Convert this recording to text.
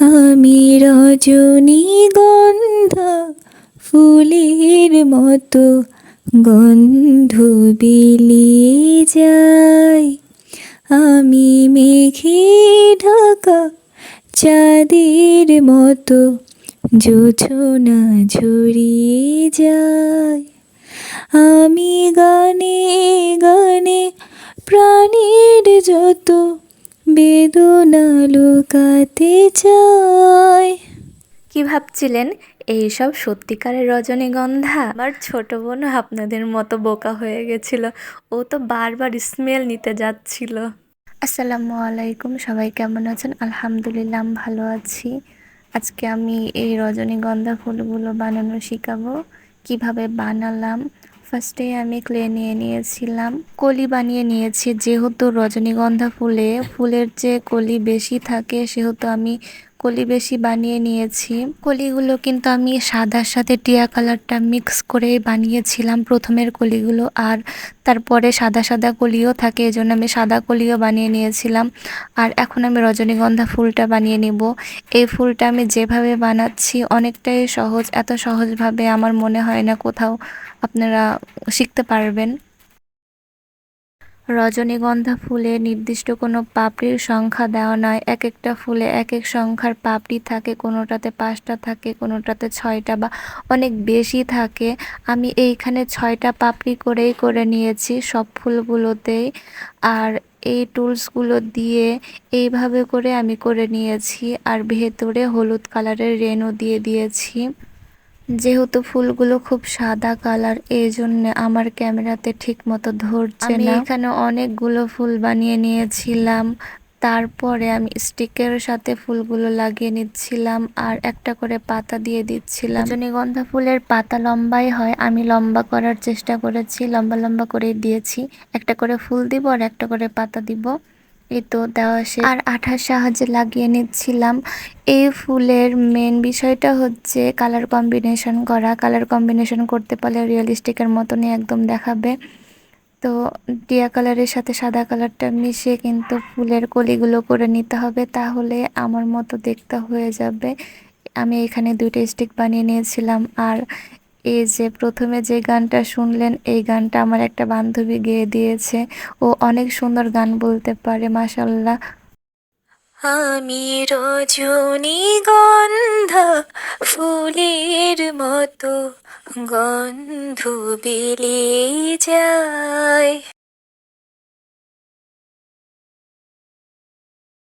আমি রজনীগন্ধা ফুলের মতো গন্ধ বিলিয়ে যাই আমি মেঘে ঢাকা চাঁদের মতো জোছনা ঝরিয়ে যায়। আমি গানে গানে প্রাণীর যত বেদনা লুকাতে চাই কি ভাবছিলেন? এই সব সত্যিকারের রজনীগন্ধা? আমার ছোট বোন আপনাদের মতো বোকা হয়ে গেছিল। ও তো বারবার স্মেল নিতে যাচ্ছিল। আসসালামু আলাইকুম সবাই কেমন আছেন? আলহামদুলিল্লাহ আমি ভালো আছি। আজকে আমি এই রজনীগন্ধা ফুলগুলো বানানো শেখাবো। কীভাবে বানালাম ফার্স্টে আমি ক্লে নিয়ে নিয়েছিলাম। কলি বানিয়ে নিয়েছি, যেহেতু রজনীগন্ধা ফুলে, ফুলের যে কলি বেশি থাকে, সেহেতু আমি কলি বেশি বানিয়ে নিয়েছি। কলিগুলো কিন্তু আমি সাদার সাথে টিয়া কালারটা মিক্স করে বানিয়েছিলাম প্রথমের কলিগুলো। আর তারপরে সাদা সাদা কলিও থাকে, এজন্য আমি সাদা কলিও বানিয়ে নিয়েছিলাম। আর এখন আমি রজনীগন্ধা ফুলটা বানিয়ে নেব। এই ফুলটা আমি যেভাবে বানাচ্ছি অনেকটাই সহজ, এত সহজভাবে আমার মনে হয় না কোথাও আপনারা শিখতে পারবেন। রজনীগন্ধা ফুলে নির্দিষ্ট কোনো পাপড়ির সংখ্যা দেওয়া নয়। এক একটা ফুলে এক এক সংখ্যার পাপড়ি থাকে, কোনোটাতে পাঁচটা থাকে, কোনোটাতে ছয়টা বা অনেক বেশি থাকে। আমি এইখানে ছয়টা পাপড়ি করেই করে নিয়েছি সব ফুলগুলোতেই। আর এই টুলসগুলো দিয়ে এইভাবে করে আমি করে নিয়েছি। আর ভেতরে হলুদ কালারের রেনও দিয়ে দিয়েছি। যেহেতু ফুলগুলো খুব সাদা কালার এই জন্য আমার ক্যামেরাতে ঠিক মতো ধরছে না। এখানে অনেকগুলো ফুল বানিয়ে নিয়েছিলাম। তারপরে আমি স্টিকের সাথে ফুলগুলো লাগিয়ে নিচ্ছিলাম আর একটা করে পাতা দিয়ে দিচ্ছিলাম। রজনীগন্ধা ফুলের পাতা লম্বাই হয় আমি লম্বা করার চেষ্টা করেছি লম্বা লম্বা করেই দিয়েছি। একটা করে ফুল দিব আর একটা করে পাতা দিব। এই তো দেওয়া শেষ। আর আঠার সাহায্যে লাগিয়ে নিচ্ছিলাম। এই ফুলের মেন বিষয়টা হচ্ছে কালার কম্বিনেশন করা। কালার কম্বিনেশন করতে পারলে রিয়েলিস্টিকের মতনই একদম দেখাবে। তো টিয়া কালারের সাথে সাদা কালারটা মিশিয়ে কিন্তু ফুলের কলিগুলো করে নিতে হবে। তাহলে আমার মতো দেখতে হয়ে যাবে। আমি এখানে দুইটা স্টিক বানিয়ে নিয়েছিলাম। আর এই যে প্রথমে যে গানটা শুনলেন, এই গানটা আমার একটা বান্ধবী গেয়ে দিয়েছে। ও অনেক সুন্দর গান বলতে পারে মাসাল্লাহ আমি রজনী গন্ধ, ফুলের মতো গন্ধ বিলিয়ে যায়।